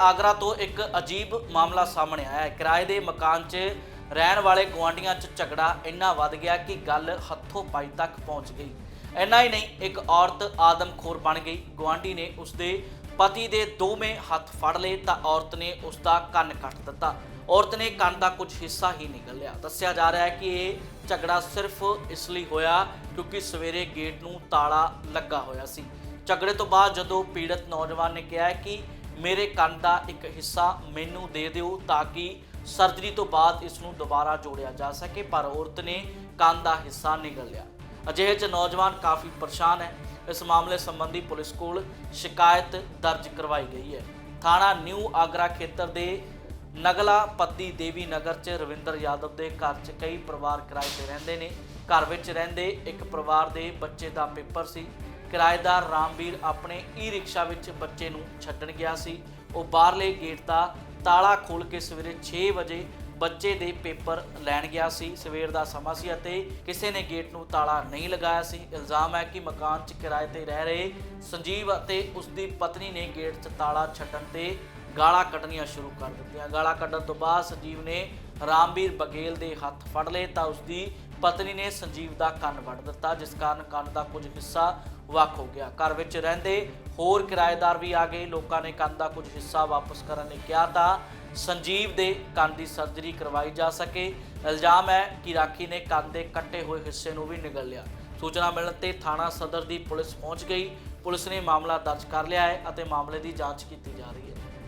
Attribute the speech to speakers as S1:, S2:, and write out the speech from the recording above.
S1: ਆਗਰਾ ਤੋਂ ਇੱਕ ਅਜੀਬ ਮਾਮਲਾ ਸਾਹਮਣੇ ਆਇਆ ਹੈ। ਕਿਰਾਏ ਦੇ ਮਕਾਨ 'ਚ ਰਹਿਣ ਵਾਲੇ ਗੁਆਂਢੀਆਂ 'ਚ ਝਗੜਾ ਇੰਨਾ ਵੱਧ ਗਿਆ ਕਿ ਗੱਲ ਹੱਥੋਂ ਪਾਈ ਤੱਕ ਪਹੁੰਚ ਗਈ। ਇੰਨਾ ਹੀ ਨਹੀਂ, ਇੱਕ ਔਰਤ ਆਦਮਖੋਰ ਬਣ ਗਈ। ਗੁਆਂਢੀ ਨੇ ਉਸਦੇ ਪਤੀ ਦੇ ਦੋਵੇਂ ਹੱਥ ਫੜ ਲਏ ਤਾਂ ਔਰਤ ਨੇ ਉਸਦਾ ਕੰਨ ਕੱਟ ਦਿੱਤਾ। ਔਰਤ ਨੇ ਕੰਨ ਦਾ ਕੁਝ ਹਿੱਸਾ ਹੀ ਨਿਕਲ ਲਿਆ। ਦੱਸਿਆ ਜਾ ਰਿਹਾ ਹੈ ਕਿ ਇਹ ਝਗੜਾ ਸਿਰਫ ਇਸ ਲਈ ਹੋਇਆ ਕਿਉਂਕਿ ਸਵੇਰੇ ਗੇਟ ਨੂੰ ਤਾਲਾ ਲੱਗਾ ਹੋਇਆ ਸੀ। ਝਗੜੇ ਤੋਂ ਬਾਅਦ ਜਦੋਂ ਪੀੜਤ ਨੌਜਵਾਨ ਨੇ ਕਿਹਾ ਕਿ ਮੇਰੇ ਕੰਨ ਦਾ ਇੱਕ ਹਿੱਸਾ ਮੈਨੂੰ ਦੇ ਦਿਓ ਤਾਂ ਕਿ ਸਰਜਰੀ ਤੋਂ ਬਾਅਦ ਇਸ ਨੂੰ ਦੁਬਾਰਾ ਜੋੜਿਆ ਜਾ ਸਕੇ, ਪਰ ਔਰਤ ਨੇ ਕੰਨ ਦਾ ਹਿੱਸਾ ਨਿਗਲ ਲਿਆ ਅਜਿਹੇ 'ਚ ਨੌਜਵਾਨ ਕਾਫੀ ਪਰੇਸ਼ਾਨ ਹੈ। ਇਸ ਮਾਮਲੇ ਸੰਬੰਧੀ ਪੁਲਿਸ ਕੋਲ ਸ਼ਿਕਾਇਤ ਦਰਜ ਕਰਵਾਈ ਗਈ ਹੈ। ਥਾਣਾ ਨਿਊ ਆਗਰਾ ਖੇਤਰ ਦੇ ਨਗਲਾ ਪੱਤੀ ਦੇਵੀ ਨਗਰ 'ਚ ਰਵਿੰਦਰ ਯਾਦਵ ਦੇ ਘਰ 'ਚ ਕਈ ਪਰਿਵਾਰ ਕਿਰਾਏ ਤੇ ਰਹਿੰਦੇ ਨੇ। ਘਰ ਵਿੱਚ ਰਹਿੰਦੇ ਇੱਕ ਪਰਿਵਾਰ ਦੇ ਬੱਚੇ ਦਾ ਪੇਪਰ ਸੀ। ਕਿਰਾਏਦਾਰ ਰਾਮਵੀਰ ਆਪਣੇ ਈ ਰਿਕਸ਼ਾ ਵਿੱਚ ਬੱਚੇ ਨੂੰ ਛੱਡਣ ਗਿਆ ਸੀ। ਉਹ ਬਾਹਰਲੇ ਗੇਟ ਦਾ ਤਾਲਾ ਖੋਲ ਕੇ ਸਵੇਰੇ 6 ਵਜੇ ਬੱਚੇ ਦੇ ਪੇਪਰ ਲੈਣ ਗਿਆ ਸੀ। ਸਵੇਰ ਦਾ ਸਮਾਂ ਸੀ ਅਤੇ ਕਿਸੇ ਨੇ ਗੇਟ ਨੂੰ ਤਾਲਾ ਨਹੀਂ ਲਗਾਇਆ ਸੀ। ਇਲਜ਼ਾਮ ਹੈ ਕਿ ਮਕਾਨ 'ਚ ਕਿਰਾਏ ਤੇ ਰਹਿ ਰਹੇ ਸੰਜੀਵ ਅਤੇ ਉਸ ਦੀ ਪਤਨੀ ਨੇ ਗੇਟ 'ਚ ਤਾਲਾ ਛੱਡਣ ਤੇ ਗਾਲਾਂ ਕੱਢਣੀਆਂ ਸ਼ੁਰੂ ਕਰ ਦਿੱਤੀਆਂ। ਗਾਲਾਂ ਕੱਢਣ ਤੋਂ ਬਾਅਦ ਸੰਜੀਵ ਨੇ ਰਾਮਵੀਰ ਬਗੇਲ ਦੇ ਹੱਥ ਫੜ ਲਏ ਤਾਂ ਉਸ ਦੀ ਪਤਨੀ ਨੇ ਸੰਜੀਵ ਦਾ ਕੰਨ ਵੱਢ ਦਿੱਤਾ, ਜਿਸ ਕਾਰਨ ਕੰਨ ਦਾ ਕੁਝ ਹਿੱਸਾ ਵੱਖ ਹੋ ਗਿਆ। ਘਰ ਵਿੱਚ ਰਹਿੰਦੇ ਹੋਰ ਕਿਰਾਏਦਾਰ ਵੀ ਆ ਗਏ। ਲੋਕਾਂ ਨੇ ਕੰਨ ਦਾ ਕੁਝ ਹਿੱਸਾ ਵਾਪਸ ਕਰਨ ਲਈ ਕਿਹਾ ਤਾਂ ਸੰਜੀਵ ਦੇ ਕੰਨ ਦੀ ਸਰਜਰੀ ਕਰਵਾਈ ਜਾ ਸਕੇ। ਇਲਜ਼ਾਮ ਹੈ ਕਿ ਰਾਖੀ ਨੇ ਕੰਨ ਦੇ ਕੱਟੇ ਹੋਏ ਹਿੱਸੇ ਨੂੰ ਵੀ ਨਿਗਲ ਲਿਆ। ਸੂਚਨਾ ਮਿਲਣ ਤੇ ਥਾਣਾ ਸਦਰ ਦੀ ਪੁਲਿਸ ਪਹੁੰਚ ਗਈ। ਪੁਲਿਸ ਨੇ ਮਾਮਲਾ ਦਰਜ ਕਰ ਲਿਆ ਹੈ ਅਤੇ ਮਾਮਲੇ ਦੀ ਜਾਂਚ ਕੀਤੀ ਜਾ ਰਹੀ ਹੈ।